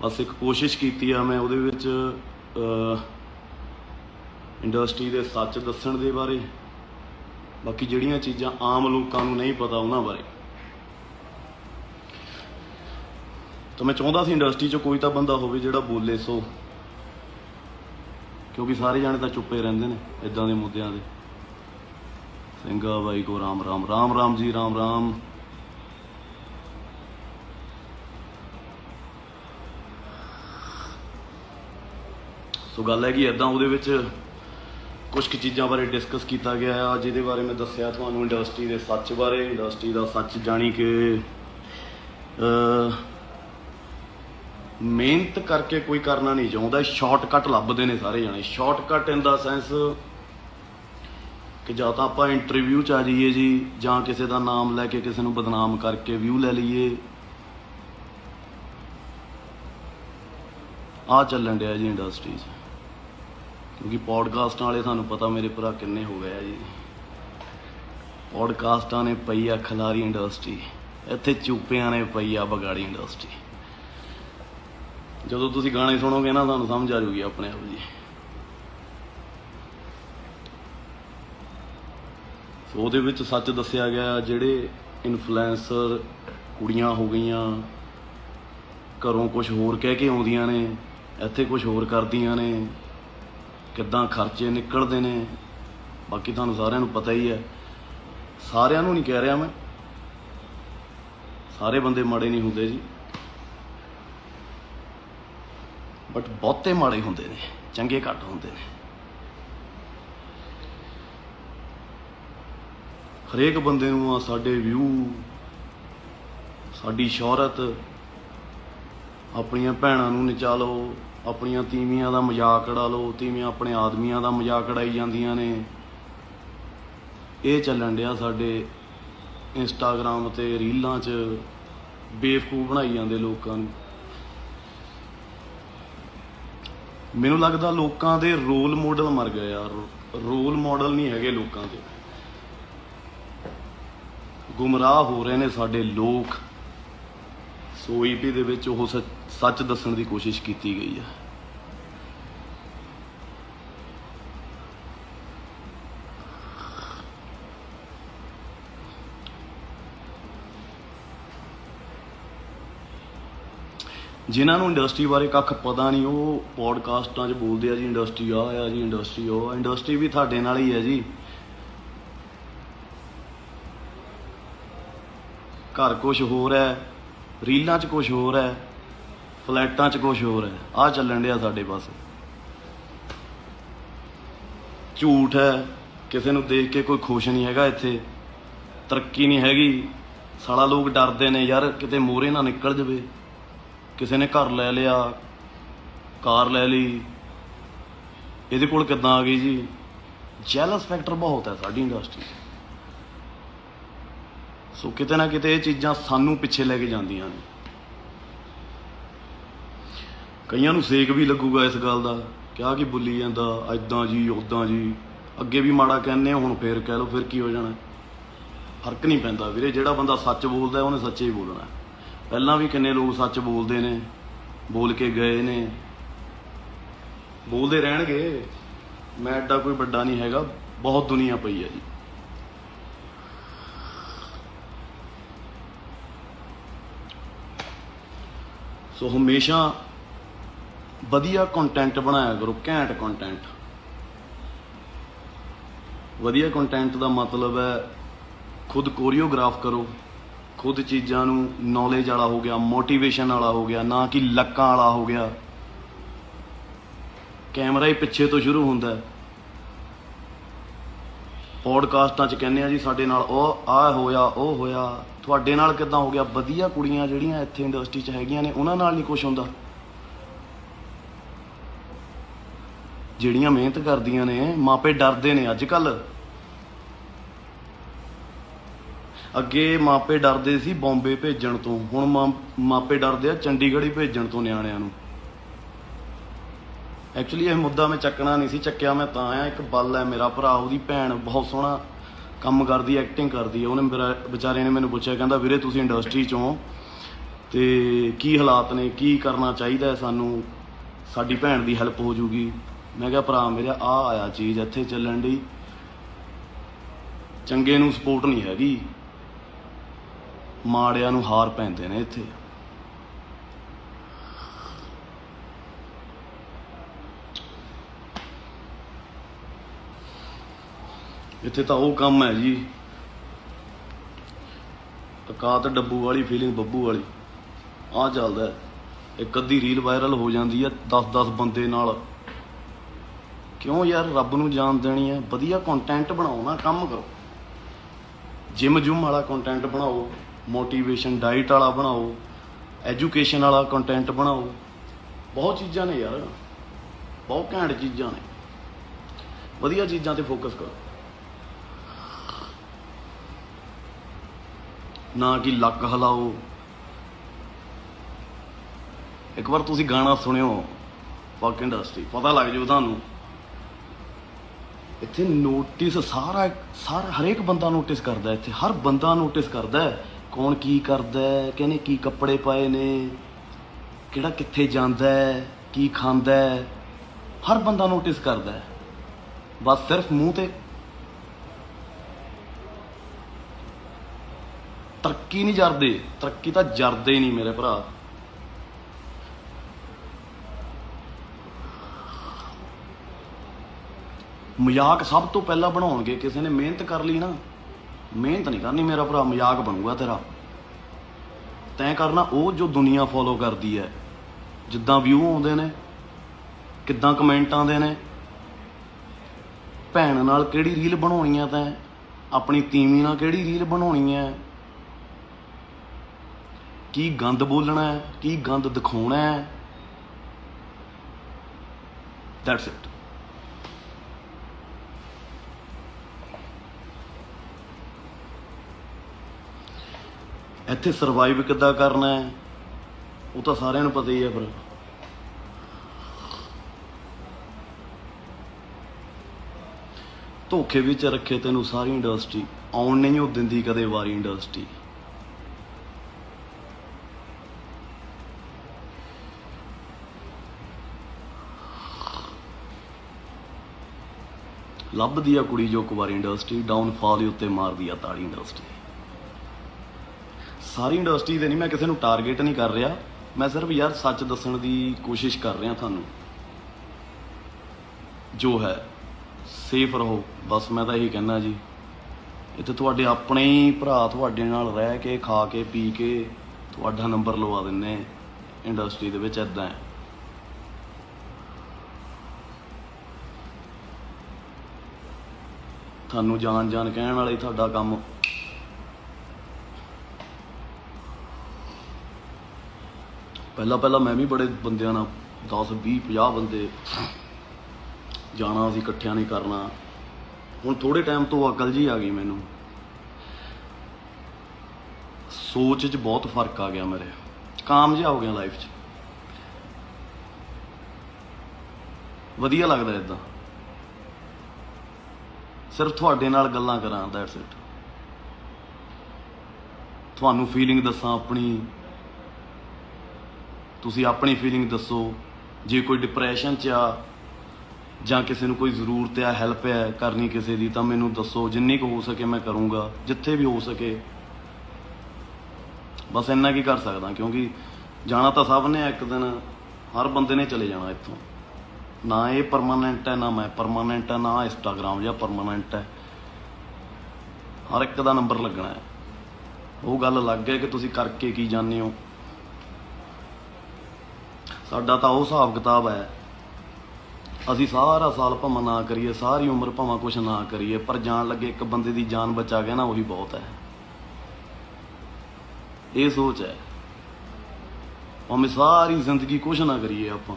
ਬਸ ਇੱਕ ਕੋਸ਼ਿਸ਼ ਕੀਤੀ ਆ ਮੈਂ ਉਹਦੇ ਵਿੱਚ ਇੰਡਸਟਰੀ ਦੇ ਸੱਚ ਦੱਸਣ ਦੇ ਬਾਰੇ। ਬਾਕੀ ਜਿਹੜੀਆਂ ਚੀਜ਼ਾਂ ਆਮ ਲੋਕਾਂ ਨੂੰ ਨਹੀਂ ਪਤਾ ਉਹਨਾਂ ਬਾਰੇ। ਤਾਂ ਮੈਂ ਚਾਹੁੰਦਾ ਸੀ ਇੰਡਸਟਰੀ 'ਚ ਕੋਈ ਤਾਂ ਬੰਦਾ ਹੋਵੇ ਜਿਹੜਾ ਬੋਲੇ ਸੋ। ਕਿਉਂਕਿ ਸਾਰੇ ਜਾਣੇ ਤਾਂ ਚੁੱਪੇ ਰਹਿੰਦੇ ਨੇ ਇਦਾਂ ਦੇ ਮੁੱਦਿਆਂ ਦੇ। ਸਿੰਘਾ ਬਾਈ ਕੋ ਰਾਮ ਰਾਮ ਰਾਮ ਰਾਮ ਜੀ, ਰਾਮ ਰਾਮ। ਸੋ ਗੱਲ ਹੈ ਕਿ ਇਦਾਂ ਉਹਦੇ ਵਿੱਚ ਕੁਝ ਕੁ ਚੀਜ਼ਾਂ ਬਾਰੇ ਡਿਸਕਸ ਕੀਤਾ ਗਿਆ ਆ, ਜਿਹਦੇ ਬਾਰੇ ਮੈਂ ਦੱਸਿਆ ਤੁਹਾਨੂੰ ਇੰਡਸਟਰੀ ਦੇ ਸੱਚ ਬਾਰੇ ਇੰਡਸਟਰੀ ਦਾ ਸੱਚ ਜਾਣੀ ਕਿ ਮਿਹਨਤ ਕਰਕੇ ਕੋਈ ਕਰਨਾ ਨਹੀਂ ਚਾਹੁੰਦਾ ਸ਼ਾਰਟਕਟ ਲੱਭਦੇ ਨੇ ਸਾਰੇ ਜਾਣੇ। ਸ਼ਾਰਟਕਟ ਇਨ ਦਾ ਸੈਂਸ ਕਿ ਜਾਂ ਤਾਂ ਆਪਾਂ ਇੰਟਰਵਿਊ ਚ ਆ ਜਾਈਏ ਜੀ, ਜਾਂ ਕਿਸੇ ਦਾ ਨਾਮ ਲੈ ਕੇ ਕਿਸੇ ਨੂੰ ਬਦਨਾਮ ਕਰਕੇ ਵਿਊ ਲੈ ਲਈਏ। ਆ ਚੱਲਣ ਡਿਆ ਜੀ ਇੰਡਸਟਰੀ 'ਚ। ਕਿਉਂਕਿ ਪੋਡਕਾਸਟਾਂ ਵਾਲੇ ਤੁਹਾਨੂੰ ਪਤਾ ਮੇਰੇ ਭਰਾ ਕਿੰਨੇ ਹੋ ਗਏ ਆ ਜੀ। ਪੋਡਕਾਸਟਾਂ ਨੇ ਪਈ ਆ ਖਿਲਾਰੀ ਇੰਡਸਟਰੀ, ਇੱਥੇ ਚੂਪਿਆਂ ਨੇ ਪਈ ਆ ਬਗਾੜੀ ਇੰਡਸਟਰੀ। ਜਦੋਂ ਤੁਸੀਂ ਗਾਣੇ ਸੁਣੋਗੇ ਨਾ, ਤੁਹਾਨੂੰ ਸਮਝ ਆ ਜੂਗੀ ਆਪਣੇ ਆਪ ਜੀ। ਸੋ ਉਹਦੇ ਵਿੱਚ ਸੱਚ ਦੱਸਿਆ ਗਿਆ, ਜਿਹੜੇ ਇਨਫਲੂਐਂਸਰ ਕੁੜੀਆਂ ਹੋ ਗਈਆਂ, ਘਰੋਂ ਕੁਝ ਹੋਰ ਕਹਿ ਕੇ ਆਉਂਦੀਆਂ ਨੇ, ਇੱਥੇ ਕੁਝ ਹੋਰ ਕਰਦੀਆਂ ਨੇ ਕਿੱਦਾਂ ਖਰਚੇ ਨਿਕਲਦੇ ਨੇ। ਬਾਕੀ ਤੁਹਾਨੂੰ ਸਾਰਿਆਂ ਨੂੰ ਪਤਾ ਹੀ ਹੈ। ਸਾਰਿਆਂ ਨੂੰ ਨਹੀਂ ਕਹਿ ਰਿਹਾ ਮੈਂ। ਸਾਰੇ ਬੰਦੇ ਮਾੜੇ ਨਹੀਂ ਹੁੰਦੇ ਜੀ। ਬਟ ਬਹੁਤੇ ਮਾੜੇ ਹੁੰਦੇ ਨੇ, ਚੰਗੇ ਘੱਟ ਹੁੰਦੇ ਨੇ। ਹਰੇਕ ਬੰਦੇ ਨੂੰ ਆ ਸਾਡੇ ਵਿਊ, ਸਾਡੀ ਸ਼ੋਹਰਤ, ਆਪਣੀਆਂ ਭੈਣਾਂ ਨੂੰ ਨਚਾ ਲਓ ਆਪਣੀਆਂ ਤੀਵੀਆਂ ਦਾ ਮਜ਼ਾਕ ਉਡਾ ਲਓ, ਤੀਵੀਆਂ ਆਪਣੇ ਆਦਮੀਆਂ ਦਾ ਮਜ਼ਾਕ ਉਡਾਈ ਜਾਂਦੀਆਂ ਨੇ। ਇਹ ਚੱਲਣ ਡਿਆ ਸਾਡੇ ਇੰਸਟਾਗ੍ਰam ਤੇ ਰੀਲਾਂ 'ਚ ਬੇਵਕੂਫ ਬਣਾਈ ਜਾਂਦੇ ਲੋਕਾਂ ਨੂੰ। ਮੈਨੂੰ ਲੱਗਦਾ ਲੋਕਾਂ ਦੇ ਰੋਲ ਮਾਡਲ ਮਰ ਗਏ ਯਾਰ ਰੋਲ ਮਾਡਲ ਨਹੀਂ ਹੈਗੇ ਲੋਕਾਂ ਦੇ। ਗੁੰਮਰਾਹ ਹੋ ਰਹੇ ਨੇ ਸਾਡੇ ਲੋਕ। ਸੋ ਈਪੀ ਦੇ ਵਿੱਚ ਉਹ ਸੱਚ ਸੱਚ ਦੱਸਣ ਦੀ ਕੋਸ਼ਿਸ਼ ਕੀਤੀ ਗਈ ਹੈ ਜਿਨ੍ਹਾਂ ਨੂੰ ਇੰਡਸਟਰੀ ਬਾਰੇ ਕੱਖ ਪਤਾ ਨਹੀਂ, ਉਹ ਪੋਡਕਾਸਟਾਂ 'ਚ ਬੋਲਦੇ ਆ ਜੀ, ਇੰਡਸਟਰੀ ਆ ਆ ਜੀ, ਇੰਡਸਟਰੀ ਉਹ ਇੰਡਸਟਰੀ ਵੀ ਤੁਹਾਡੇ ਨਾਲ ਹੀ ਹੈ ਜੀ। ਘਰ ਕੁਝ ਹੋਰ ਹੈ। ਰੀਲਾਂ 'ਚ ਕੁਝ ਹੋਰ ਹੈ, ਫਲੈਟਾਂ 'ਚ ਕੁਝ ਹੋਰ ਹੈ ਆ ਚੱਲਣ ਡਿਆ ਸਾਡੇ ਪਾਸੇ ਝੂਠ ਹੈ, ਕਿਸੇ ਨੂੰ ਦੇਖ ਕੇ ਕੋਈ ਖੁਸ਼ ਨਹੀਂ ਹੈਗਾ ਇੱਥੇ, ਤਰੱਕੀ ਨਹੀਂ ਹੈਗੀ। ਸਾਲਾ ਲੋਕ ਡਰਦੇ ਨੇ ਯਾਰ, ਕਿਤੇ ਮੋਰੇ ਨਾ ਨਿਕਲ ਜਵੇ। ਕਿਸੇ ਨੇ ਘਰ ਲੈ ਲਿਆ, ਕਾਰ ਲੈ ਲਈ। ਇਹਦੇ ਕੋਲ ਕਿੱਦਾਂ ਆ ਗਈ ਜੀ? ਜੈਲਸ ਫੈਕਟਰ ਬਹੁਤ ਹੈ ਸਾਡੀ ਇੰਡਸਟਰੀ 'ਚ। ਸੋ ਕਿਤੇ ਨਾ ਕਿਤੇ ਇਹ ਚੀਜ਼ਾਂ ਸਾਨੂੰ ਪਿੱਛੇ ਲੈ ਕੇ ਜਾਂਦੀਆਂ ਨੇ। ਕਈਆਂ ਨੂੰ ਸੇਕ ਵੀ ਲੱਗੂਗਾ ਇਸ ਗੱਲ ਦਾ ਕਿਹਾ ਕਿ ਬੁੱਲੀ ਜਾਂਦਾ ਐਦਾਂ ਜੀ ਉਦਾਂ ਜੀ। ਅੱਗੇ ਵੀ ਮਾੜਾ ਕਹਿੰਦੇ ਹੁਣ ਫੇਰ ਕਹਿ ਲਓ, ਫਿਰ ਕੀ ਹੋ ਜਾਣਾ। ਫ਼ਰਕ ਨਹੀਂ ਪੈਂਦਾ ਵੀਰੇ, ਜਿਹੜਾ ਬੰਦਾ ਸੱਚ ਬੋਲਦਾ, ਉਹਨੇ ਸੱਚੇ ਹੀ ਬੋਲਣਾ। ਪਹਿਲਾਂ ਵੀ ਕਿੰਨੇ ਲੋਕ ਸੱਚ ਬੋਲਦੇ ਨੇ, ਬੋਲ ਕੇ ਗਏ ਨੇ। ਬੋਲਦੇ ਰਹਿਣਗੇ। ਮੈਂ ਐਡਾ ਕੋਈ ਵੱਡਾ ਨਹੀਂ ਹੈਗਾ, ਬਹੁਤ ਦੁਨੀਆ ਪਈ ਹੈ ਜੀ। ਸੋ ਹਮੇਸ਼ਾ ਵਧੀਆ ਕੰਟੈਂਟ ਬਣਾਇਆ ਕਰੋ, ਘੈਂਟ ਕੰਟੈਂਟ ਵਧੀਆ ਕੰਟੈਂਟ ਦਾ ਮਤਲਬ ਹੈ ਖੁਦ ਕੋਰੀਓਗ੍ਰਾਫ ਕਰੋ, ਖੁਦ ਚੀਜ਼ਾਂ ਨੂੰ ਨੌਲੇਜ ਵਾਲਾ ਹੋ ਗਿਆ ਮੋਟੀਵੇਸ਼ਨ ਵਾਲਾ ਹੋ ਗਿਆ, ਨਾ ਕਿ ਲੱਕਾਂ ਵਾਲਾ ਹੋ ਗਿਆ। ਕੈਮਰਾ ਹੀ ਪਿੱਛੇ ਤੋਂ ਸ਼ੁਰੂ ਹੁੰਦਾ ਹੈ। ਪੋਡਕਾਸਟਾਂ 'ਚ ਕਹਿੰਦੇ ਆ ਜੀ ਸਾਡੇ ਨਾਲ ਉਹ ਆ ਹੋਇਆ, ਉਹ ਹੋਇਆ। ਤੁਹਾਡੇ ਨਾਲ ਕਿਦਾਂ ਹੋ ਗਿਆ? ਵਧੀਆ ਕੁੜੀਆਂ ਜਿਹੜੀਆਂ ਇੱਥੇ ਇੰਡਸਟਰੀ 'ਚ ਹੈਗੀਆਂ ਨੇ, ਉਹਨਾਂ ਨਾਲ ਨਹੀਂ ਕੁਝ ਹੁੰਦਾ। ਜਿਹੜੀਆਂ ਮਿਹਨਤ ਕਰਦੀਆਂ ਨੇ, ਮਾਪੇ ਡਰਦੇ ਨੇ ਅੱਜ ਕੱਲ ਅੱਗੇ ਮਾਪੇ ਡਰਦੇ ਸੀ ਬੰਬੇ ਭੇਜਣ ਤੋਂ, ਹੁਣ ਮਾਪੇ ਡਰਦੇ ਆ ਚੰਡੀਗੜ੍ਹ ਹੀ ਭੇਜਣ ਤੋਂ ਨਿਆਣਿਆਂ ਨੂੰ। ਐਕਚੁਅਲੀ ਇਹ ਮੁੱਦਾ ਮੈਂ ਚੱਕਣਾ ਨਹੀਂ ਸੀ, ਚੱਕਿਆ ਮੈਂ ਤਾਂ ਆ ਇੱਕ ਬਲ ਹੈ ਮੇਰਾ ਭਰਾ, ਉਹਦੀ ਭੈਣ ਬਹੁਤ ਸੋਹਣਾ ਕੰਮ ਕਰਦੀ ਐਕਟਿੰਗ ਕਰਦੀ ਹੈ ਉਹਨੇ ਮੇਰਾ, ਵਿਚਾਰੇ ਨੇ ਮੈਨੂੰ ਪੁੱਛਿਆ, ਕਹਿੰਦਾ, ਵੀਰੇ, ਤੁਸੀਂ ਇੰਡਸਟਰੀ ਚੋਂ ਤੇ ਕੀ ਹਾਲਾਤ ਨੇ? ਕੀ ਕਰਨਾ ਚਾਹੀਦਾ ਸਾਨੂੰ? ਸਾਡੀ ਭੈਣ ਦੀ ਹੈਲਪ ਹੋ ਜੂਗੀ। ਮੈਂ ਕਿਹਾ, ਭਰਾ ਮੇਰਾ, ਆ ਆਇਆ ਚੀਜ਼ ਇੱਥੇ ਚੱਲਣ ਦੀ ਚੰਗੇ ਨੂੰ ਸਪੋਰਟ ਨਹੀਂ ਹੈਗੀ। ਮਾੜਿਆਂ ਨੂੰ ਹਾਰ ਪੈਂਦੇ ਨੇ ਇੱਥੇ। ਇੱਥੇ ਤਾਂ ਉਹ ਕੰਮ ਹੈ ਜੀ। ਤਕਾਤ ਡੱਬੂ ਵਾਲੀ ਫੀਲਿੰਗ ਬੱਬੂ ਵਾਲੀ। ਆ ਚੱਲਦਾ ਇੱਕ ਅੱਧੀ ਰੀਲ ਵਾਇਰਲ ਹੋ ਜਾਂਦੀ ਹੈ 10-10 ਬੰਦੇ ਨਾਲ। ਕਿਉਂ ਯਾਰ? ਰੱਬ ਨੂੰ ਜਾਣ ਦੇਣੀ ਹੈ। ਵਧੀਆ ਕੰਟੈਂਟ ਬਣਾਓ ਨਾ, ਕੰਮ ਕਰੋ। ਜਿਮ ਜੁਮ ਵਾਲਾ ਕੰਟੈਂਟ ਬਣਾਓ ਮੋਟੀਵੇਸ਼ਨ ਡਾਈਟ ਵਾਲਾ ਬਣਾਓ ਐਜੂਕੇਸ਼ਨ ਵਾਲਾ ਕੰਟੈਂਟ ਬਣਾਓ। ਬਹੁਤ ਚੀਜ਼ਾਂ ਨੇ ਯਾਰ। ਬਹੁਤ ਘੈਂਟ ਚੀਜ਼ਾਂ ਨੇ। ਵਧੀਆ ਚੀਜ਼ਾਂ ਤੇ ਫੋਕਸ ਕਰੋ। ਨਾ ਕਿ ਲੱਕ ਹਿਲਾਓ। ਇੱਕ ਵਾਰ ਤੁਸੀਂ ਗਾਣਾ ਸੁਣਿਓ ਫੱਕ ਇੰਡਸਟਰੀ, ਪਤਾ ਲੱਗ ਜਾਊ ਤੁਹਾਨੂੰ। ਇੱਥੇ ਨੋਟਿਸ ਸਾਰਾ ਸਾਰਾ ਹਰੇਕ ਬੰਦਾ ਨੋਟਿਸ ਕਰਦਾ ਇੱਥੇ, ਹਰ ਬੰਦਾ ਨੋਟਿਸ ਕਰਦਾ ਕੌਣ ਕੀ ਕਰਦਾ ਹੈ ਕਿਹਨੇ ਕੀ ਕੱਪੜੇ ਪਾਏ ਨੇ, ਕਿਹੜਾ ਕਿੱਥੇ ਜਾਂਦਾ ਕੀ ਖਾਂਦਾ ਹਰ ਬੰਦਾ ਨੋਟਿਸ ਕਰਦਾ ਬਸ ਸਿਰਫ ਮੂੰਹ ਤੇ ਤਰੱਕੀ ਨਹੀਂ ਜਰਦੇ, ਤਰੱਕੀ ਤਾਂ ਜਰਦੇ ਹੀ ਨਹੀਂ ਮੇਰੇ ਭਰਾ। ਮਜ਼ਾਕ ਸਭ ਤੋਂ ਪਹਿਲਾਂ ਬਣਾਉਣਗੇ, ਕਿਸੇ ਨੇ ਮਿਹਨਤ ਕਰ ਲਈ ਨਾ, ਮਿਹਨਤ ਨਹੀਂ ਕਰਨੀ ਮੇਰਾ ਭਰਾ, ਮਜ਼ਾਕ ਬਣੂਗਾ ਤੇਰਾ। ਤੈਂ ਕਰਨਾ ਉਹ ਜੋ ਦੁਨੀਆ ਫੋਲੋ ਕਰਦੀ ਹੈ। ਜਿੱਦਾਂ ਵਿਊ ਆਉਂਦੇ ਨੇ, ਕਿੱਦਾਂ ਕਮੈਂਟ ਆਉਂਦੇ ਨੇ। ਭੈਣ ਨਾਲ ਕਿਹੜੀ ਰੀਲ ਬਣਾਉਣੀ ਆ ਤੈਂ? ਆਪਣੀ ਤੀਵੀਂ ਨਾਲ ਕਿਹੜੀ ਰੀਲ ਬਣਾਉਣੀ ਹੈ? ਕੀ ਗੰਦ ਬੋਲਣਾ ਹੈ? ਕੀ ਗੰਦ ਦਿਖਾਉਣਾ ਹੈ? ਦੈਟਸ ਇਟ ਇੱਥੇ ਸਰਵਾਈਵ ਕਿੱਦਾਂ ਕਰਨਾ ਹੈ? ਉਹ ਤਾਂ ਸਾਰਿਆਂ ਨੂੰ ਪਤਾ ਹੀ ਹੈ ਫਿਰ ਧੋਖੇ ਵਿੱਚ ਰੱਖੇ ਤੈਨੂੰ ਸਾਰੀ ਇੰਡਸਟਰੀ ਆਉਣ ਨਹੀਂ ਉਹ ਦਿੰਦੀ ਕਦੇ ਵਾਰੀ ਇੰਡਸਟਰੀ ਲੱਭਦੀ ਆ ਕੁੜੀ ਜੋ ਕੁਵਾਰੀ ਇੰਡਸਟਰੀ ਡਾਊਨਫਾਲ ਹੀ ਉੱਤੇ ਮਾਰਦੀ ਆ ਤਾੜੀ ਇੰਡਸਟਰੀ। ਸਾਰੀ ਇੰਡਸਟਰੀ ਦੇ ਨਹੀਂ ਮੈਂ ਕਿਸੇ ਨੂੰ ਟਾਰਗੇਟ ਨਹੀਂ ਕਰ ਰਿਹਾ। ਮੈਂ ਸਿਰਫ ਯਾਰ ਸੱਚ ਦੱਸਣ ਦੀ ਕੋਸ਼ਿਸ਼ ਕਰ ਰਿਹਾ ਤੁਹਾਨੂੰ। ਜੋ ਹੈ ਸੇਫ ਰਹੋ। ਬਸ ਮੈਂ ਤਾਂ ਇਹੀ ਕਹਿਣਾ ਜੀ। ਇੱਥੇ ਤੁਹਾਡੇ ਆਪਣੇ ਹੀ ਭਰਾ ਤੁਹਾਡੇ ਨਾਲ ਰਹਿ ਕੇ, ਖਾ ਕੇ, ਪੀ ਕੇ ਤੁਹਾਡਾ ਨੰਬਰ ਲਵਾ ਦਿੰਨੇ ਇੰਡਸਟਰੀ ਦੇ ਵਿੱਚ ਇਦਾਂ ਹੈ। ਤੁਹਾਨੂੰ ਜਾਣ ਜਾਣ ਕਹਿਣ ਵਾਲੇ ਤੁਹਾਡਾ ਕੰਮ। ਪਹਿਲਾਂ ਪਹਿਲਾਂ ਮੈਂ ਵੀ ਬੜੇ ਬੰਦਿਆਂ ਨਾਲ 10 20 50 ਬੰਦੇ ਜਾਣਾ, ਅਸੀਂ ਇਕੱਠਿਆਂ ਨਹੀਂ ਕਰਨਾ। ਹੁਣ ਥੋੜੇ ਟਾਈਮ ਤੋਂ ਅਕਲ ਜੀ ਆ ਗਈ ਮੈਨੂੰ। ਸੋਚ 'ਚ ਬਹੁਤ ਫ਼ਰਕ ਆ ਗਿਆ ਮੇਰੇ। ਕਾਮ ਜਿਹਾ ਹੋ ਗਿਆ ਲਾਈਫ 'ਚ। ਵਧੀਆ ਲੱਗਦਾ ਇਦਾਂ ਸਿਰਫ ਤੁਹਾਡੇ ਨਾਲ ਗੱਲਾਂ ਕਰਾਂ ਦੈਟਸ ਇਟ ਤੁਹਾਨੂੰ ਫੀਲਿੰਗ ਦੱਸਾਂ ਆਪਣੀ। ਤੁਸੀਂ ਆਪਣੀ ਫੀਲਿੰਗ ਦੱਸੋ। ਜੇ ਕੋਈ ਡਿਪਰੈਸ਼ਨ 'ਚ ਆ, ਜਾਂ ਕਿਸੇ ਨੂੰ ਕੋਈ ਜ਼ਰੂਰਤ ਆ ਹੈਲਪ ਹੈ ਕਰਨੀ ਕਿਸੇ ਦੀ, ਤਾਂ ਮੈਨੂੰ ਦੱਸੋ। ਜਿੰਨੀ ਕੁ ਹੋ ਸਕੇ ਮੈਂ ਕਰੂੰਗਾ, ਜਿੱਥੇ ਵੀ ਹੋ ਸਕੇ। ਬਸ ਇੰਨਾ ਕੀ ਕਰ ਸਕਦਾ, ਕਿਉਂਕਿ ਜਾਣਾ ਤਾਂ ਸਭ ਨੇ ਇੱਕ ਦਿਨ। ਹਰ ਬੰਦੇ ਨੇ ਚਲੇ ਜਾਣਾ ਇੱਥੋਂ। ਨਾ ਇਹ ਪਰਮਾਨੈਂਟ ਹੈ, ਨਾ ਮੈਂ ਪਰਮਾਨੈਂਟ ਹੈ, ਨਾ ਇੰਸਟਾਗ੍ਰਾਮ ਜਾਂ ਪਰਮਾਨੈਂਟ ਹੈ। ਹਰ ਇੱਕ ਦਾ ਨੰਬਰ ਲੱਗਣਾ ਹੈ। ਉਹ ਗੱਲ ਲੱਗ ਹੈ ਕਿ ਤੁਸੀਂ ਕਰਕੇ ਕੀ ਜਾਣਦੇ ਹੋ। ਸਾਡਾ ਤਾਂ ਉਹ ਹਿਸਾਬ ਕਿਤਾਬ ਹੈ। ਅਸੀਂ ਸਾਰਾ ਸਾਲ ਭਾਵੇਂ ਨਾ ਕਰੀਏ, ਸਾਰੀ ਉਮਰ ਭਾਵੇਂ ਕੁਛ ਨਾ ਕਰੀਏ, ਪਰ ਜਾਣ ਲੱਗੇ ਇੱਕ ਬੰਦੇ ਦੀ ਜਾਨ ਬਚਾ ਗਿਆ ਨਾ ਉਹੀ ਬਹੁਤ ਹੈ। ਇਹ ਸੋਚ ਹੈ। ਭਾਵੇਂ ਸਾਰੀ ਜ਼ਿੰਦਗੀ ਕੁਛ ਨਾ ਕਰੀਏ ਆਪਾਂ।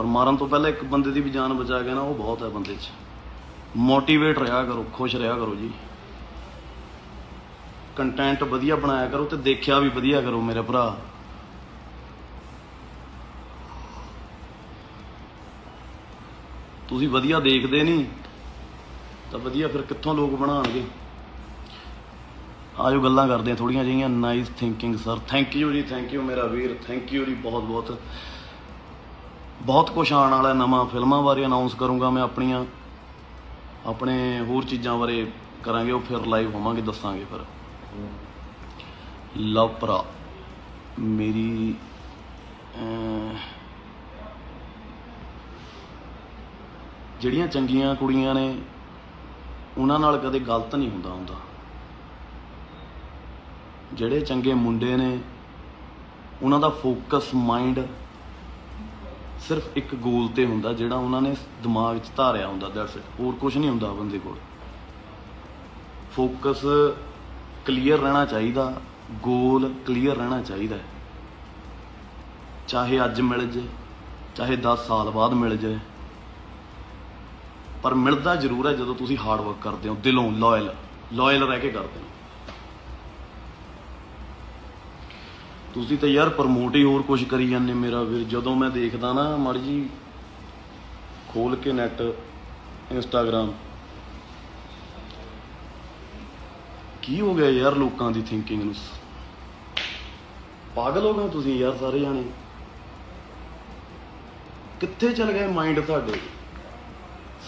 ਪਰ ਮਾਰਨ ਤੋਂ ਪਹਿਲਾਂ ਇੱਕ ਬੰਦੇ ਦੀ ਵੀ ਜਾਨ ਬਚਾ ਗਿਆ ਨਾ, ਉਹ ਬਹੁਤ ਹੈ ਬੰਦੇ 'ਚ। ਮੋਟੀਵੇਟ ਰਿਹਾ ਕਰੋ, ਖੁਸ਼ ਰਿਹਾ ਕਰੋ ਜੀ। ਕੰਟੈਂਟ ਵਧੀਆ ਬਣਾਇਆ ਕਰੋ ਤੇ ਦੇਖਿਆ ਵੀ ਵਧੀਆ ਕਰੋ ਮੇਰੇ ਭਰਾ। ਤੁਸੀਂ ਵਧੀਆ ਦੇਖਦੇ ਨਹੀਂ, ਤਾਂ ਵਧੀਆ ਫਿਰ ਕਿੱਥੋਂ ਲੋਕ ਬਣਾਉਣਗੇ? ਆਜੋ ਗੱਲਾਂ ਕਰਦੇ ਆ ਥੋੜੀਆਂ ਜਿਹੀਆਂ। Nice thinking sir thank you ji thank you ਮੇਰਾ ਵੀਰ। ਥੈਂਕ ਯੂ ਜੀ ਬਹੁਤ ਬਹੁਤ ਬਹੁਤ ਕੁਝ ਆਉਣ ਵਾਲਾ ਨਵਾਂ ਫਿਲਮਾਂ ਬਾਰੇ ਅਨਾਉਂਸ ਕਰੂੰਗਾ ਮੈਂ ਆਪਣੀਆਂ। ਆਪਣੇ ਹੋਰ ਚੀਜ਼ਾਂ ਬਾਰੇ ਕਰਾਂਗੇ, ਉਹ ਫਿਰ ਲਾਈਵ ਹੋਵਾਂਗੇ, ਦੱਸਾਂਗੇ ਫਿਰ। ਲਵ ਭਰਾ, ਮੇਰੀ ਜਿਹੜੀਆਂ ਚੰਗੀਆਂ ਕੁੜੀਆਂ ਨੇ, ਉਹਨਾਂ ਨਾਲ ਕਦੇ ਗਲਤ ਨਹੀਂ ਹੁੰਦਾ ਹੁੰਦਾ। ਜਿਹੜੇ ਚੰਗੇ ਮੁੰਡੇ ਨੇ, ਉਹਨਾਂ ਦਾ ਫੋਕਸ ਮਾਈਂਡ ਸਿਰਫ ਇੱਕ ਗੋਲ ਤੇ ਹੁੰਦਾ ਜਿਹੜਾ ਉਹਨਾਂ ਨੇ ਦਿਮਾਗ 'ਚ ਧਾਰਿਆ ਹੁੰਦਾ ਦੈਟਸ ਇਟ ਹੋਰ ਕੁਝ ਨਹੀਂ ਹੁੰਦਾ ਬੰਦੇ ਕੋਲ। ਫੋਕਸ ਕਲੀਅਰ ਰਹਿਣਾ ਚਾਹੀਦਾ ਗੋਲ ਕਲੀਅਰ ਰਹਿਣਾ ਚਾਹੀਦਾ ਚਾਹੇ ਅੱਜ ਮਿਲ ਜੇ, ਚਾਹੇ 10 ਸਾਲ ਬਾਅਦ ਮਿਲ ਜੇ, ਪਰ ਮਿਲਦਾ ਜ਼ਰੂਰ ਹੈ ਜਦੋਂ ਤੁਸੀਂ ਹਾਰਡ ਵਰਕ ਕਰਦੇ ਹੋ, ਦਿਲੋਂ ਲਾਇਲ ਲਾਇਲ ਰਹਿ ਕੇ ਕਰਦੇ ਹੋ। ਤੁਸੀਂ ਤਾਂ ਯਾਰ ਪ੍ਰਮੋਟ ਹੀ ਹੋਰ ਕੁਝ ਕਰੀ ਜਾਂਦੇ ਮੇਰਾ ਵੀਰ। ਜਦੋਂ ਮੈਂ ਦੇਖਦਾ ਨਾ, ਮਾੜੀ ਜੀ, ਖੋਲ ਕੇ ਨੈਟ ਇੰਸਟਾਗ੍ਰam ਕੀ ਹੋ ਗਿਆ ਯਾਰ ਲੋਕਾਂ ਦੀ ਥਿੰਕਿੰਗ ਨੂੰ? ਪਾਗਲ ਹੋ ਗਏ ਤੁਸੀਂ ਯਾਰ ਸਾਰੇ ਜਾਣੇ। ਕਿੱਥੇ ਚਲ ਗਏ ਮਾਈਂਡ ਤੁਹਾਡੇ?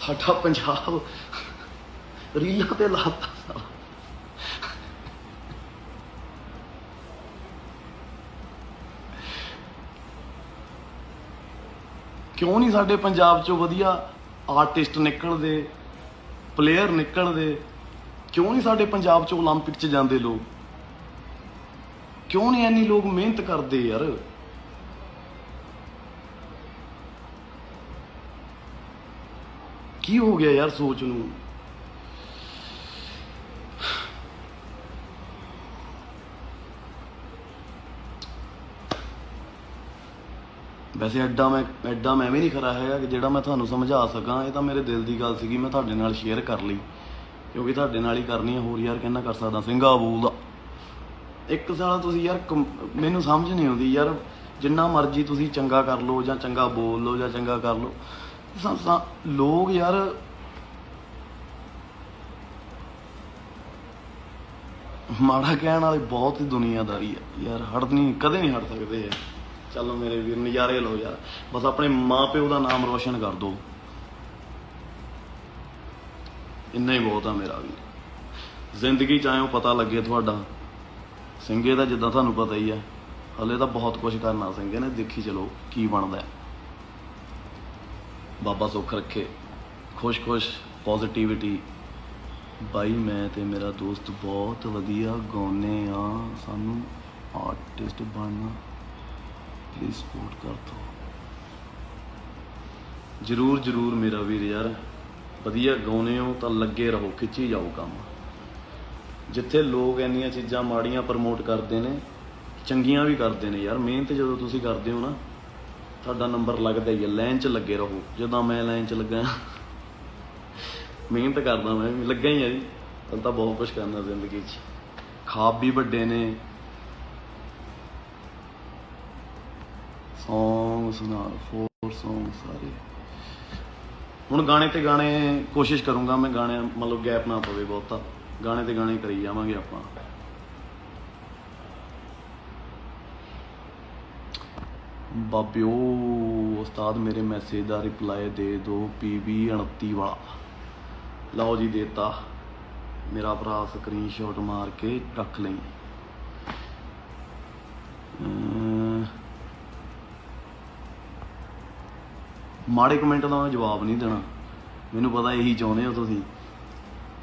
ਸਾਡਾ ਪੰਜਾਬ ਰੀਲਾਂ ਤੇ ਲਾਤਾ ਸਾਰਾ ਕਿਉਂ ਨਹੀਂ ਸਾਡੇ ਪੰਜਾਬ ਚੋਂ ਵਧੀਆ ਆਰਟਿਸਟ ਨਿਕਲਦੇ ਪਲੇਅਰ ਨਿਕਲਦੇ ਕਿਉਂ ਨਹੀਂ ਸਾਡੇ ਪੰਜਾਬ ਚੋਂ 올림픽 ਚ ਜਾਂਦੇ ਲੋਕ ਕਿਉਂ ਨਹੀਂ ਇੰਨੀ ਲੋਕ ਮਿਹਨਤ ਕਰਦੇ ਯਾਰ ਕੀ ਹੋ ਗਿਆ ਯਾਰ ਸੋਚ ਨੂੰ ਵੈਸੇ ਐਡਾ ਮੈਂ ਐਡਾ ਮੈਂ ਵੀ ਨਹੀਂ ਖਰਾ ਹੈਗਾ ਕਿ ਜਿਹੜਾ ਮੈਂ ਤੁਹਾਨੂੰ ਸਮਝਾ ਸਕਾਂ, ਇਹ ਤਾਂ ਮੇਰੇ ਦਿਲ ਦੀ ਗੱਲ ਸੀਗੀ, ਮੈਂ ਤੁਹਾਡੇ ਨਾਲ ਸ਼ੇਅਰ ਕਰ ਲਈ। ਕਿਉਂਕਿ ਤੁਹਾਡੇ ਨਾਲ ਹੀ ਕਰਨੀ ਹੈ ਹੋਰ ਯਾਰ ਕਿੰਨਾ ਕਰ ਸਕਦਾ ਸਿੰਘਾ ਬੋਲਦਾ ਇੱਕ ਸਾਲਾ ਤੁਸੀਂ ਯਾਰ ਮੈਨੂੰ ਸਮਝ ਨਹੀਂ ਆਉਂਦੀ ਯਾਰ, ਜਿੰਨਾ ਮਰਜ਼ੀ ਤੁਸੀਂ ਚੰਗਾ ਕਰ ਲਓ, ਜਾਂ ਚੰਗਾ ਬੋਲ ਲਓ, ਜਾਂ ਚੰਗਾ ਕਰ ਲਓ। ਲੋਕ ਯਾਰ ਮਾੜਾ ਕਹਿਣ ਵਾਲੇ ਬਹੁਤ ਹੀ ਦੁਨੀਆਦਾਰੀ ਹੈ ਯਾਰ ਹਟ ਨਹੀਂ, ਕਦੇ ਨਹੀਂ ਹਟ ਸਕਦੇ ਇਹ। ਚਲੋ ਮੇਰੇ ਵੀਰ, ਨਜ਼ਾਰੇ ਲਓ ਯਾਰ। ਬਸ ਆਪਣੇ ਮਾਪਿਓ ਦਾ ਨਾਮ ਰੋਸ਼ਨ ਕਰ ਦਿਓ ਇੰਨਾ ਹੀ ਬਹੁਤ ਆ ਮੇਰਾ ਵੀ। ਜ਼ਿੰਦਗੀ ਚ ਆਇਓ ਪਤਾ ਲੱਗੇ ਤੁਹਾਡਾ। ਸਿੰਘੇ ਦਾ ਜਿੱਦਾਂ ਤੁਹਾਨੂੰ ਪਤਾ ਹੀ ਆ। ਹਲੇ ਤਾਂ ਬਹੁਤ ਕੁਝ ਕਰਨਾ ਸਿੰਘੇ ਨੇ। ਦੇਖੀ ਚਲੋ ਕੀ ਬਣਦਾ ਹੈ। ਬਾਬਾ ਸੁੱਖ ਰੱਖੇ। ਖੁਸ਼-ਖੁਸ਼ ਪੋਜ਼ਿਟਿਵਿਟੀ ਬਾਈ, ਮੈਂ ਤੇ ਮੇਰਾ ਦੋਸਤ ਬਹੁਤ ਵਧੀਆ ਗਾਉਨੇ ਆ ਸਾਨੂੰ ਆਰਟਿਸਟ ਬਣਨਾ ਪਲੀਜ਼ ਸਪੋਰਟ ਕਰ ਦੋ। ਜਰੂਰ ਜਰੂਰ ਮੇਰਾ ਵੀਰ ਯਾਰ, ਵਧੀਆ ਗਾਉਨੇ ਹੋ ਤਾਂ ਲੱਗੇ ਰਹੋ, ਖਿੱਚੀ ਜਾਓ ਕੰਮ। ਜਿੱਥੇ ਲੋਕ ਇੰਨੀਆਂ ਚੀਜ਼ਾਂ ਮਾੜੀਆਂ ਪ੍ਰਮੋਟ ਕਰਦੇ ਨੇ, ਚੰਗੀਆਂ ਵੀ ਕਰਦੇ ਨੇ ਯਾਰ। ਮਿਹਨਤ ਜਦੋਂ ਤੁਸੀਂ ਕਰਦੇ ਹੋ ਨਾ, ਤੁਹਾਡਾ ਨੰਬਰ ਲੱਗਦਾ ਹੀ ਹੈ ਲਾਈਨ 'ਚ ਲੱਗੇ ਰਹੋ। ਜਦੋਂ ਮੈਂ ਲਾਈਨ 'ਚ ਲੱਗਾ, ਮਿਹਨਤ ਕਰਦਾ ਮੈਂ ਵੀ ਲੱਗਾ ਹੀ ਆ ਜੀ। ਹਲ ਤਾਂ ਬਹੁਤ ਕੁਝ ਕਰਨਾ ਜ਼ਿੰਦਗੀ 'ਚ। ਖਾਬ ਵੀ ਵੱਡੇ ਨੇ ਸੌਂਗਸ ਨਾਲ ਫੋਰ ਸੌਂਗ ਸਾਰੇ। ਹੁਣ ਗਾਣੇ ਤੇ ਗਾਣੇ ਕੋਸ਼ਿਸ਼ ਕਰੂੰਗਾ ਮੈਂ ਗਾਣੇ ਮਤਲਬ ਗੈਪ ਨਾ ਪਵੇ ਬਹੁਤਾ। ਗਾਣੇ ਤੇ ਗਾਣੇ ਕਰੀ ਜਾਵਾਂਗੇ ਆਪਾਂ। ਬਾਬਿਓ, ਉਸਤਾਦ ਮੇਰੇ ਮੈਸੇਜ ਦਾ ਰਿਪਲਾਈ ਦੇ ਦਿਓ ਪੀਬੀ 29 ਵਾਲਾ। ਲਓ ਜੀ ਦੇਤਾ। ਮੇਰਾ ਭਰਾ ਸਕਰੀਨਸ਼ਾਟ ਮਾਰ ਕੇ ਰੱਖ ਲਈ। ਮਾੜੇ ਕਮੈਂਟ ਦਾ ਮੈਂ ਜਵਾਬ ਨਹੀਂ ਦੇਣਾ। ਮੈਨੂੰ ਪਤਾ ਇਹੀ ਚਾਹੁੰਦੇ ਹੋ ਤੁਸੀਂ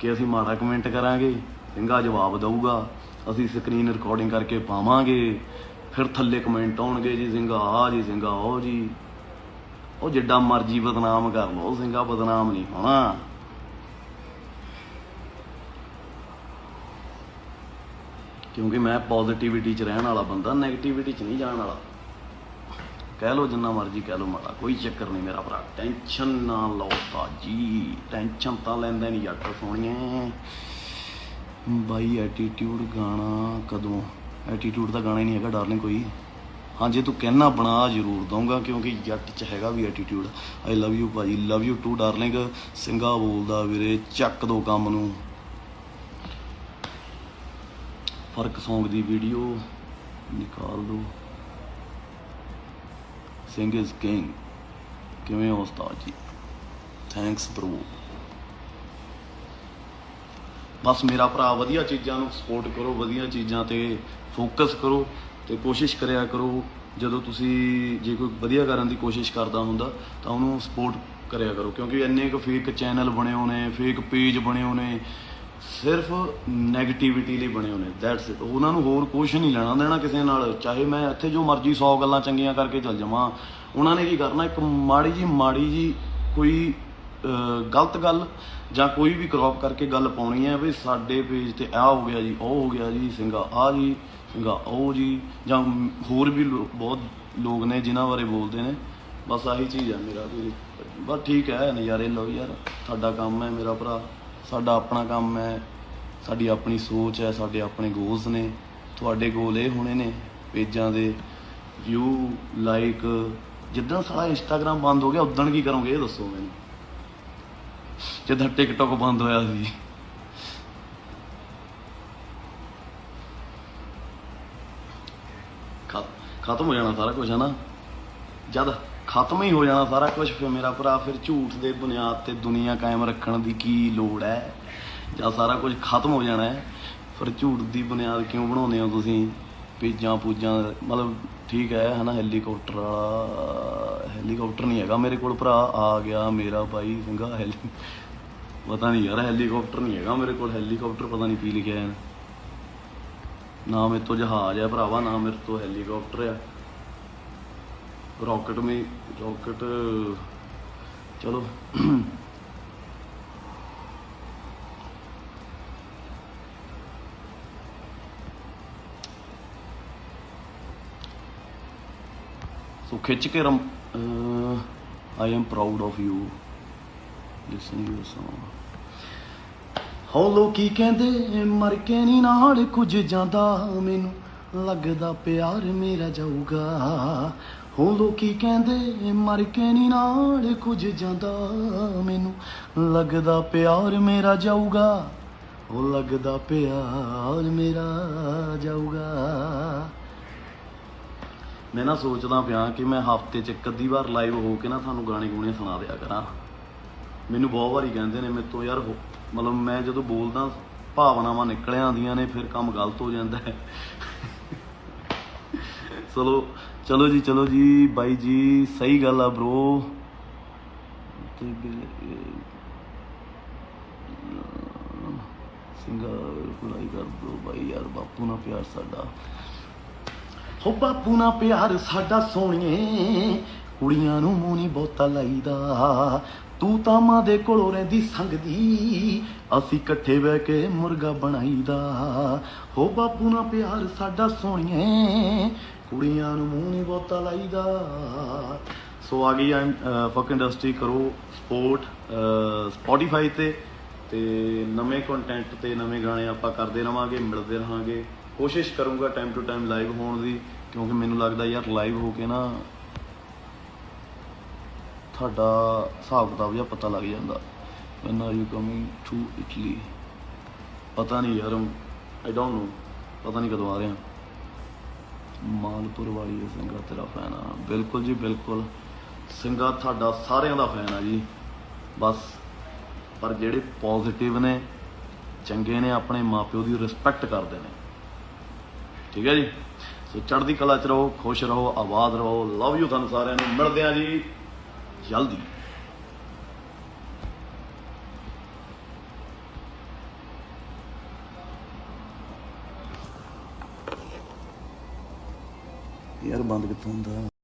ਕਿ ਅਸੀਂ ਮਾੜਾ ਕਮੈਂਟ ਕਰਾਂਗੇ, ਚੰਗਾ ਜਵਾਬ ਦਊਗਾ, ਅਸੀਂ ਸਕਰੀਨ ਰਿਕਾਰਡਿੰਗ ਕਰਕੇ ਪਾਵਾਂਗੇ, ਫਿਰ ਥੱਲੇ ਕਮੈਂਟ ਆਉਣਗੇ, ਜੀ ਸਿੰਘਾ ਆ ਜੀ ਸਿੰਘਾ ਉਹ, ਜੀ। ਉਹ ਜਿੱਡਾ ਮਰਜ਼ੀ ਬਦਨਾਮ ਕਰ ਲਓ ਸਿੰਘਾ ਬਦਨਾਮ ਨਹੀਂ ਹੋਣਾ। ਕਿਉਂਕਿ ਮੈਂ ਪੋਜ਼ਿਟਿਵਿਟੀ 'ਚ ਰਹਿਣ ਵਾਲਾ ਬੰਦਾ 네ਗੇਟਿਵਿਟੀ 'ਚ ਨਹੀਂ ਜਾਣ ਵਾਲਾ। ਕਹਿ ਲਓ ਜਿੰਨਾ ਮਰਜ਼ੀ ਕਹਿ ਲਓ ਮਾੜਾ, ਕੋਈ ਚੱਕਰ ਨਹੀਂ ਮੇਰਾ ਭਰਾ। ਟੈਨਸ਼ਨ ਨਾ ਲਓ ਤਾਜੀ ਟੈਨਸ਼ਨ ਤਾਂ ਲੈਂਦਾ ਨਹੀਂ ਜੱਟ ਸੋਹਣੀਏ ਬਾਈ ਐਟੀਟਿਊਡ ਗਾਣਾ ਕਦੋਂ? ਐਟੀਟਿਊਡ ਦਾ ਗਾਣਾ ਹੀ ਨਹੀਂ ਹੈਗਾ ਡਾਰਲਿੰਗ ਕੋਈ। ਹਾਂ ਜੇ ਤੂੰ ਕਹਿਣਾ ਬਣਾ, ਜ਼ਰੂਰ ਦਊਂਗਾ, ਕਿਉਂਕਿ ਜੱਟ 'ਚ ਹੈਗਾ ਵੀ ਐਟੀਟਿਊਡ ਆਈ ਲਵ ਯੂ ਭਾਜੀ ਲਵ ਯੂ ਟੂ ਡਾਰਲਿੰਗ ਸਿੰਘਾ ਬੋਲਦਾ ਵੀਰੇ, ਚੱਕ ਦੋ ਕੰਮ ਨੂੰ। ਫ਼ਰਕ ਸੌਂਗ ਦੀ ਵੀਡੀਓ ਨਿਕਾਲ ਦੋ। ਸਿੰਘ ਇਜ਼ ਕਿੰਗ ਕਿਵੇਂ ਹੋ ਉਸਤਾਦ ਜੀ? ਥੈਂਕਸ ਬ్రో ਬਸ ਮੇਰਾ ਭਰਾ ਵਧੀਆ ਚੀਜ਼ਾਂ ਨੂੰ ਸਪੋਰਟ ਕਰੋ, ਵਧੀਆ ਚੀਜ਼ਾਂ ਤੇ ਫੋਕਸ ਕਰੋ ਤੇ ਕੋਸ਼ਿਸ਼ ਕਰਿਆ ਕਰੋ। ਜਦੋਂ ਤੁਸੀਂ ਜੇ ਕੋਈ ਵਧੀਆ ਕਰਨ ਦੀ ਕੋਸ਼ਿਸ਼ ਕਰਦਾ ਹੁੰਦਾ, ਤਾਂ ਉਹਨੂੰ ਸਪੋਰਟ ਕਰਿਆ ਕਰੋ। ਕਿਉਂਕਿ ਇੰਨੇ ਕੁ ਫੇਕ ਚੈਨਲ ਬਣੇ ਹੋਣੇ ਫੇਕ ਪੇਜ ਬਣੇ ਹੋਣੇ ਸਿਰਫ 네ਗੇਟਿਵਿਟੀ ਲਈ ਬਣੇ ਹੋਣੇ ਦੈਟਸ ਇਟ ਉਹਨਾਂ ਨੂੰ ਹੋਰ ਕੁਝ ਨਹੀਂ ਲੈਣਾ ਦੇਣਾ ਕਿਸੇ ਨਾਲ, ਚਾਹੇ ਮੈਂ ਇੱਥੇ ਜੋ ਮਰਜ਼ੀ 100 ਗੱਲਾਂ ਚੰਗੀਆਂ ਕਰਕੇ ਚੱਲ ਜਾਵਾਂ। ਉਹਨਾਂ ਨੇ ਕੀ ਕਰਨਾ, ਇੱਕ ਮਾੜੀ ਜੀ ਮਾੜੀ ਜੀ ਕੋਈ ਗਲਤ ਗੱਲ ਜਾਂ ਕੋਈ ਵੀ ਕ੍ਰੌਪ ਕਰਕੇ ਗੱਲ ਪਾਉਣੀ ਹੈ, ਵੀ ਸਾਡੇ ਪੇਜ ਤੇ ਆ ਹੋ ਗਿਆ ਜੀ, ਉਹ ਹੋ ਗਿਆ ਜੀ, ਸਿੰਘਾ ਆ ਜੀ, ਸਿੰਘਾ ਉਹ ਜੀ, ਜਾਂ ਹੋਰ ਵੀ ਲੋ- ਬਹੁਤ ਲੋਕ ਨੇ ਜਿਨ੍ਹਾਂ ਬਾਰੇ ਬੋਲਦੇ ਨੇ। ਬਸ ਆਹੀ ਚੀਜ਼ ਹੈ ਮੇਰਾ, ਵੀ ਬਸ ਠੀਕ ਹੈ ਨਜ਼ਾਰੇ ਲਓ ਯਾਰ, ਤੁਹਾਡਾ ਕੰਮ ਹੈ ਮੇਰਾ ਭਰਾ। ਸਾਡਾ ਆਪਣਾ ਕੰਮ ਹੈ, ਸਾਡੀ ਆਪਣੀ ਸੋਚ ਹੈ, ਸਾਡੇ ਆਪਣੇ ਗੋਲਸ ਨੇ। ਤੁਹਾਡੇ ਗੋਲ ਇਹ ਹੋਣੇ ਨੇ, ਪੇਜਾਂ ਦੇ ਵਿਊ ਲਾਈਕ ਜਿੱਦਾਂ ਸਾਡਾ ਇੰਸਟਾਗ੍ਰam ਬੰਦ ਹੋ ਗਿਆ ਉਦੋਂ ਕੀ ਕਰੋਗੇ, ਇਹ ਦੱਸੋ ਮੈਨੂੰ। ਜਿੱਦਾਂ ਟਿਕਟੋਕ ਬੰਦ ਹੋਇਆ ਸੀ। ਖਤਮ ਹੋ ਜਾਣਾ ਸਾਰਾ ਕੁਝ ਹੈ ਨਾ? ਜਦ ਖਤਮ ਹੀ ਹੋ ਜਾਣਾ ਸਾਰਾ ਕੁਝ ਫਿਰ ਮੇਰਾ ਭਰਾ ਫਿਰ ਝੂਠ ਦੇ ਬੁਨਿਆਦ ਤੇ ਦੁਨੀਆ ਕਾਇਮ ਰੱਖਣ ਦੀ ਕੀ ਲੋੜ ਹੈ? ਜਾਂ ਸਾਰਾ ਕੁਝ ਖਤਮ ਹੋ ਜਾਣਾ ਹੈ? ਫਿਰ ਝੂਠ ਦੀ ਬੁਨਿਆਦ ਕਿਉਂ ਬਣਾਉਂਦੇ ਹੋ ਤੁਸੀਂ? ਪੇਜਾਂ ਪੂਜਾਂ, ਮਤਲਬ ਠੀਕ ਹੈ, ਹਨਾ, ਹੈਲੀਕਾਪਟਰ ਵਾਲਾ, ਹੈਲੀਕਾਪਟਰ ਨਹੀਂ ਹੈਗਾ ਮੇਰੇ ਕੋਲ ਭਰਾ, ਆ ਗਿਆ ਮੇਰਾ ਭਾਈ ਸਿੰਘਾ, ਹੈਲੀ, ਪਤਾ ਨਹੀਂ ਯਾਰ, ਹੈਲੀਕਾਪਟਰ ਨਹੀਂ ਹੈਗਾ ਮੇਰੇ ਕੋਲ, ਹੈਲੀਕਾਪਟਰ ਪਤਾ ਨਹੀਂ ਕੀ ਲਿਖਿਆ ਹੈ। ਨਾ ਮੇਰੇ ਤੋਂ ਜਹਾਜ਼ ਹੈ ਭਰਾਵਾ, ਨਾ ਮੇਰੇ ਤੋਂ ਹੈਲੀਕਾਪਟਰ ਆ ਰੌਕਟ ਮੇ, ਰੌਕਟ, ਚਲੋ। ਸੋ ਖਿੱਚ ਕੇ rum I am proud of you listen you song ਹੋ ਲੋਕੀ ਕਹਿੰਦੇ, ਮਰ ਕੇ ਨਹੀਂ ਨਾਲ ਕੁਝ ਜਾਂਦਾ। ਮੈਨੂੰ ਲੱਗਦਾ ਪਿਆਰ ਮੇਰਾ ਜਾਊਗਾ। ਹੋ ਲੋਕੀ ਕਹਿੰਦੇ ਮਰ ਕੇ ਨਹੀਂ ਨਾਲ ਕੁਝ ਜਾਂਦਾ। ਮੈਨੂੰ ਲੱਗਦਾ ਪਿਆਰ ਮੇਰਾ ਜਾਊਗਾ। ਉਹ ਲੱਗਦਾ ਪਿਆਰ ਮੇਰਾ ਜਾਊਗਾ। ਮੈਂ ਨਾ ਸੋਚਦਾ ਪਿਆ ਕਿ ਮੈਂ ਹਫ਼ਤੇ 'ਚ ਇੱਕ ਅੱਧੀ ਵਾਰ ਲਾਈਵ ਹੋ ਕੇ ਨਾ ਤੁਹਾਨੂੰ ਗਾਣੇ ਗੂਣੇ ਸੁਣਾ ਦਿਆ ਕਰਾਂ। ਮੈਨੂੰ ਬਹੁਤ ਵਾਰੀ ਕਹਿੰਦੇ ਨੇ ਮੇਰੇ ਤੋਂ, ਯਾਰ ਮਤਲਬ ਮੈਂ ਜਦੋਂ ਬੋਲਦਾ, ਭਾਵਨਾਵਾਂ ਨਿਕਲ ਆਉਂਦੀਆਂ ਨੇ, ਫਿਰ ਕੰਮ ਗਲਤ ਹੋ ਜਾਂਦਾ ਹੈ। ਚਲੋ ਚਲੋ ਜੀ ਚਲੋ ਜੀ, ਬਾਈ ਜੀ, ਸਹੀ ਗੱਲ ਆ ਬ్రో ਸਿੰਗਰ ਕੁਲਾਈ ਕਰ ਬ్రో ਬਾਈ ਯਾਰ, ਬਾਪੂ ਨਾਲ ਪਿਆਰ ਸਾਡਾ। ਹੋ ਬਾਪੂ ਨਾਲ ਪਿਆਰ ਸਾਡਾ ਸੋਹਣੀਏ, ਕੁੜੀਆਂ ਨੂੰ ਮੂੰਹ ਨਹੀਂ ਬਹੁਤਾ ਲਾਈਦਾ। ਤੂੰ ਤਾਂ ਮਾਂ ਦੇ ਕੋਲੋਂ ਰਹਿੰਦੀ ਸੰਗਦੀ, ਅਸੀਂ ਇਕੱਠੇ ਬਹਿ ਕੇ ਮੁਰਗਾ ਬਣਾਈਦਾ। ਹੋ ਬਾਪੂ ਨਾਲ ਪਿਆਰ ਸਾਡਾ ਸੋਹਣੀਏ ਕੁੜੀਆਂ ਨੂੰ ਮੂੰਹ ਨਹੀਂ ਬਹੁਤਾ ਲਾਈਦਾ। ਸੋ ਆ ਗਈ ਫੱਕ ਇੰਡਸਟਰੀ ਕਰੋ ਸਪੋਰਟ ਸਪੋਟੀਫਾਈ ਤੇ ਤੇ ਨਵੇਂ ਕੰਟੈਂਟ ਤੇ ਨਵੇਂ ਗਾਣੇ ਆਪਾਂ ਕਰਦੇ ਰਵਾਂਗੇ, ਮਿਲਦੇ ਰਹਾਂਗੇ। ਕੋਸ਼ਿਸ਼ ਕਰੂੰਗਾ ਟਾਈਮ ਟੂ ਟਾਈਮ ਲਾਈਵ ਹੋਣ ਦੀ, ਕਿਉਂਕਿ ਮੈਨੂੰ ਲੱਗਦਾ ਯਾਰ ਲਾਈਵ ਹੋ ਕੇ ਨਾ ਤੁਹਾਡਾ ਹਿਸਾਬ ਕਿਤਾਬ ਜਿਹਾ ਪਤਾ ਲੱਗ ਜਾਂਦਾ। When are you coming to Italy ਪਤਾ ਨਹੀਂ ਯਾਰ ਆਈ ਡੋਨਟ ਨੋ ਪਤਾ ਨਹੀਂ ਕਦੋਂ ਆ ਰਿਹਾ ਮਾਲਪੁਰ ਵਾਲੀ ਸਿੰਘਾ ਤੇਰਾ ਫੈਨ ਆ। ਬਿਲਕੁਲ ਜੀ, ਬਿਲਕੁਲ। ਸਿੰਘਾ ਤੁਹਾਡਾ ਸਾਰਿਆਂ ਦਾ ਫੈਨ ਆ ਜੀ। ਬਸ, ਪਰ ਜਿਹੜੇ ਪੋਜ਼ਿਟਿਵ ਨੇ, ਚੰਗੇ ਨੇ, ਆਪਣੇ ਮਾਪਿਓ ਦੀ ਰਿਸਪੈਕਟ ਕਰਦੇ ਨੇ। ਠੀਕ ਹੈ ਜੀ? ਸੋ ਚੜ੍ਹਦੀ ਕਲਾ ਚ ਰਹੋ, ਖੁਸ਼ ਰਹੋ, ਆਬਾਦ ਰਹੋ। ਲਵ ਯੂ ਤੁਹਾਨੂੰ ਸਾਰਿਆਂ ਨੂੰ। ਮਿਲਦੇ ਆ ਜੀ ਜਲਦੀ। ਯਾਰ ਬੰਦ ਕਿੱਥੋਂ ਹੁੰਦਾ